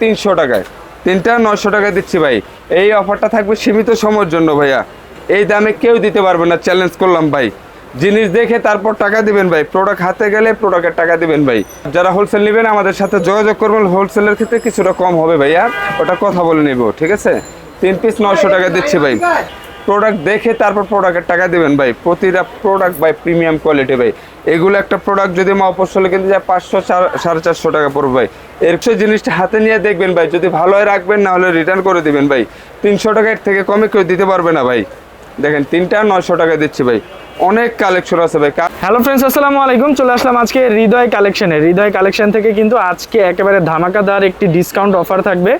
তিনশো টাকায়। তিনটা নয়শো টাকায় দিচ্ছি ভাই। এই অফারটা থাকবে সীমিত সময়ের জন্য ভাইয়া। এই দামে কেউ দিতে পারবে না চ্যালেঞ্জ করলাম ভাই। জিনিস দেখে তারপর টাকা দিবেন ভাই। প্রোডাক্ট হাতে গেলে প্রোডাক্টের টাকা দিবেন ভাই। যারা হোলসেল নেবেন, আমাদের সাথে যোগাযোগ করবেন। হোলসেলের ক্ষেত্রে কিছুটা কম হবে ভাইয়া। ওটা কথা বলে নেব, ঠিক আছে? তিন পিস নয়শো টাকা দিচ্ছি ভাই। প্রোডাক্ট দেখে তারপর প্রোডাক্টের টাকা দেবেন ভাই। প্রতিটা প্রোডাক্ট ভাই প্রিমিয়াম কোয়ালিটি ভাই। এগুলো একটা প্রোডাক্ট যদি মা অপসলে কিনতে যায় পাঁচশো সাড়ে চারশো টাকা পড়বে ভাই। সেই জিনিসটা হাতে নিয়ে দেখবেন ভাই। যদি ভালো রাখবেন, না হলে রিটার্ন করে দিবেন ভাই। তিনশো টাকা এর থেকে কমে কেউ দিতে পারবে না ভাই। দেখেন, তিনটা নয়শো টাকা দিচ্ছি ভাই। অনেক কালেকশন আছে ভাই। হ্যালো ফ্রেন্ডস আসসালামু আলাইকুম। চলে আসলাম আজকে হৃদয় কালেকশনে হৃদয় কালেকশন থেকে কিন্তু আজকে একেবারে ধামাকাদার একটি ডিসকাউন্ট অফার থাকবে।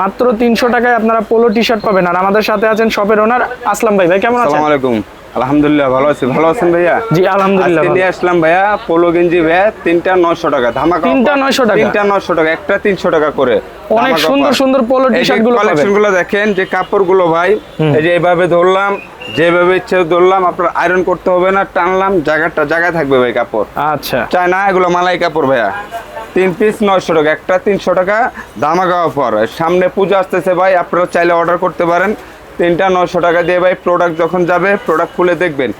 মাত্র তিনশো টাকায় আপনারা পোলো টি শার্ট পাবেন। আর আমাদের সাথে আছেন শপের ওনার আসলাম ভাই। ভাই কেমন আছেন? আলাইকুম। আলহামদুলিল্লাহ ভালো আছি। ভালো আছেন ভাইয়া? জি আলহামদুলিল্লাহ নিয়ে আসলাম ভাইয়া পোলো গেঞ্জি ভাইয়া তিনটা নয়শো টাকা। ধামাকা তিনটা। 900 টাকা? তিনটা নয়শো টাকা একটা তিনশো টাকা করে। অনেক সুন্দর সুন্দর পোলো টি শার্টগুলো কালেকশনগুলো দেখেন যে কাপড়গুলো ভাই এই যে এইভাবে ধরলাম যেভাবে ইচ্ছে ধরলাম আপনার আয়রন করতে হবে না টানলাম জায়গাটা জায়গায় থাকবে ভাই কাপড়। আচ্ছা। চায় না এগুলো মালাই কাপড় ভাইয়া। তিন পিস নয়শো টাকা। একটা তিনশো টাকা ধামাকা অফার সামনে পুজো আসতেছে ভাই, আপনারা চাইলে অর্ডার করতে পারেন। তিনটা নশো টাকা দিয়ে ভাই প্রোডাক্ট যখন যাবে প্রোডাক্ট খুলে দেখবেন।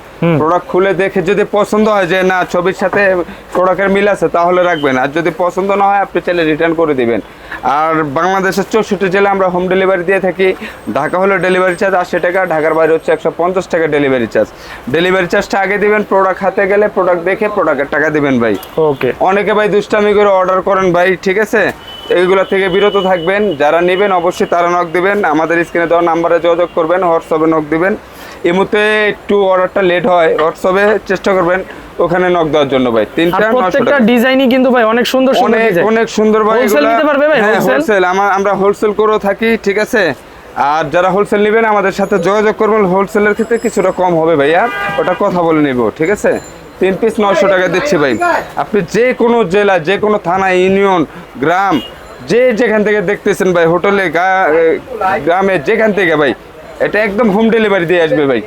প্রোডাক্ট খুলে দেখে যদি পছন্দ হয় যে না ছবির সাথে প্রোডাক্টের মিল আছে তাহলে রাখবেন। আর যদি পছন্দ না হয় আপনি চাইলে রিটার্ন করে দিবেন। আর বাংলাদেশের চৌষট্টি জেলা আমরা হোম ডেলিভারি দিয়ে থাকি। ঢাকা হলে ডেলিভারি চার্জ আশি টাকা ঢাকার বাইরে হচ্ছে একশো পঞ্চাশ টাকা ডেলিভারি চার্জ ডেলিভারি চার্জটা আগে দিবেন প্রোডাক্ট হাতে গেলে প্রোডাক্ট দেখে প্রোডাক্টের টাকা দিবেন ভাই। ওকে অনেকে ভাই দুষ্টামি করে অর্ডার করেন ভাই ঠিক আছে? এইগুলো থেকে বিরত থাকবেন। যারা নেবেন অবশ্যই তারা নক দিবেন। আমাদের স্ক্রিনে দেওয়া নাম্বারে যোগাযোগ করবেন হোয়াটসঅ্যাপে নক দেবেন। এই মুহূর্তে একটু অর্ডারটা লেট হয় হোয়াটসঅ্যাপে চেষ্টা করবেন ওখানে নক দেওয়ার জন্য ভাই। তিনটা নশো প্রত্যেকটা ডিজাইনই কিন্তু ভাই অনেক সুন্দর সুন্দর অনেক অনেক সুন্দর ভাই এগুলা- নিতে পারবে ভাই, হ্যাঁ হোলসেল আমার আমরা হোলসেল করেও থাকি ঠিক আছে? আর যারা হোলসেল নেবেন আমাদের সাথে যোগাযোগ করবেন। হোলসেলের ক্ষেত্রে কিছুটা কম হবে ভাইয়া। ওটা কথা বলে নিব ঠিক আছে? তিন পিস নয়শো টাকা দিচ্ছি ভাই। আপনি যে কোনো জেলা যে কোনো থানা ইউনিয়ন গ্রাম যে যেখান থেকে দেখতেছেন ভাই, হোটেলে গ্রামে যেখান থেকে ভাই, এটা একদম হোম ডেলিভারি দিয়ে আসবে ভাই।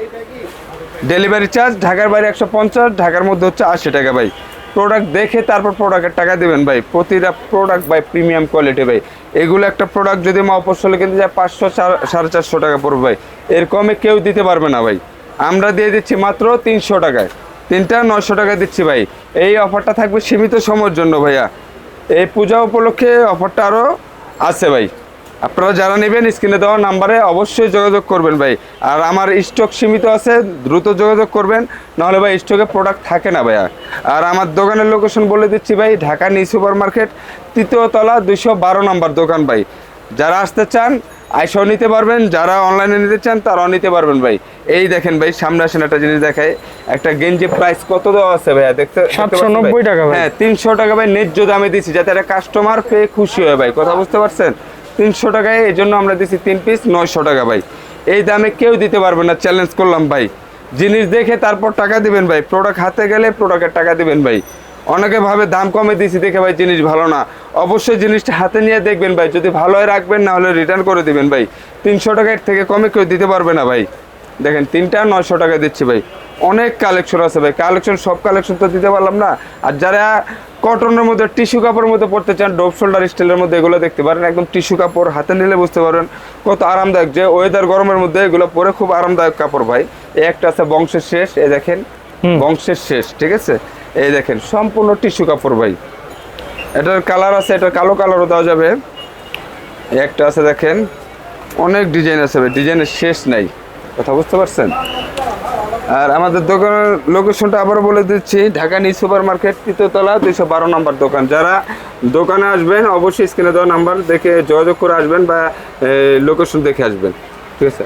ডেলিভারি চার্জ ঢাকার বাইরে একশো পঞ্চাশ, ঢাকার মধ্যে হচ্ছে আশি টাকা ভাই। প্রোডাক্ট দেখে তারপর প্রোডাক্টের টাকা দেবেন ভাই। প্রতিটা প্রোডাক্ট ভাই প্রিমিয়াম কোয়ালিটি ভাই। এগুলো একটা প্রোডাক্ট যদি মা অপসলে কিনতে যায় পাঁচশো, সাড়ে চারশো টাকা পড়বে ভাই। এর কমে কেউ দিতে পারবে না ভাই। আমরা দিয়ে দিচ্ছি মাত্র তিনশো টাকায়। তিনটা নয়শো টাকা দিচ্ছি ভাই। এই অফারটা থাকবে সীমিত সময়ের জন্য ভাইয়া। এই পূজা উপলক্ষে অফারটা আরও আছে ভাই। আপনারা যারা নেবেন স্ক্রিনে দেওয়া নাম্বারে অবশ্যই যোগাযোগ করবেন ভাই। আর আমার স্টক সীমিত আছে, দ্রুত যোগাযোগ করবেন। নাহলে ভাই স্টকে প্রোডাক্ট থাকে না ভাইয়া। আর আমার দোকানের লোকেশন বলে দিচ্ছি ভাই, ঢাকা নিউ সুপার মার্কেট তৃতীয়তলা দুশো বারো নম্বর দোকান ভাই। যারা আসতে চান আইসাও নিতে পারবেন যারা অনলাইনে নিতে চান তারাও নিতে পারবেন ভাই। এই দেখেন ভাই সামনে আসেন একটা জিনিস দেখায় একটা গেঞ্জি প্রাইস কত দেওয়া আছে ভাইয়া? দেখতে সাতশো? 790 টাকা হ্যাঁ তিনশো টাকা ভাই ন্যায্য দামে দিচ্ছি যাতে একটা কাস্টমার পেয়ে খুশি হয় ভাই। কথা বুঝতে পারছেন? তিনশো টাকায় এই জন্য আমরা দিচ্ছি তিন পিস নয়শো টাকা ভাই। এই দামে কেউ দিতে পারবে না চ্যালেঞ্জ করলাম ভাই। জিনিস দেখে তারপর টাকা দিবেন ভাই। প্রোডাক্ট হাতে গেলে প্রোডাক্টের টাকা দিবেন ভাই। অনেকে ভাবে দাম কমে দিছি দেখে ভাই জিনিস ভালো না। অবশ্যই জিনিসটা হাতে নিয়ে দেখবেন ভাই যদি ভালো হয় রাখবেন না হলে রিটার্ন করে দিবেন ভাই। তিনশো টাকার থেকে কমে কেউ দিতে পারবে না ভাই। দেখেন তিনটা নয়শো টাকা দিচ্ছি ভাই। অনেক কালেকশন আছে ভাই কালেকশন সব কালেকশন তো দিতে পারলাম না। আর যারা কটনের মধ্যে টিস্যু কাপড়ের মধ্যে পড়তে চান ডোপ শোল্ডার স্টাইলের মধ্যে এগুলো দেখতে পারেন। একদম টিস্যু কাপড় হাতে নিলে বুঝতে পারবেন কত আরামদায়ক। যে ওয়েদার গরমের মধ্যে এগুলো পরে খুব আরামদায়ক কাপড় ভাই। একটা আছে বংশের শেষ এ দেখেন বংশের শেষ ঠিক আছে? এই দেখেন, সম্পূর্ণ টিস্যু কাপড় ভাই। এটার কালার আছে, এটা কালো কালারও দেওয়া যাবে। একটা আছে দেখেন, অনেক ডিজাইন আছে ভাই, ডিজাইনের শেষ নাই। কথা বুঝতে পারছেন? আর আমাদের দোকানের লোকেশনটা আবারও বলে দিচ্ছি, ঢাকা নিউ সুপার মার্কেট তৃতীয়তলা দুইশো বারো নম্বর দোকান। যারা দোকানে আসবেন, অবশ্যই স্ক্রিনে দেওয়া নাম্বার দেখে যোগাযোগ করে আসবেন বা লোকেশন দেখে আসবেন। ঠিক আছে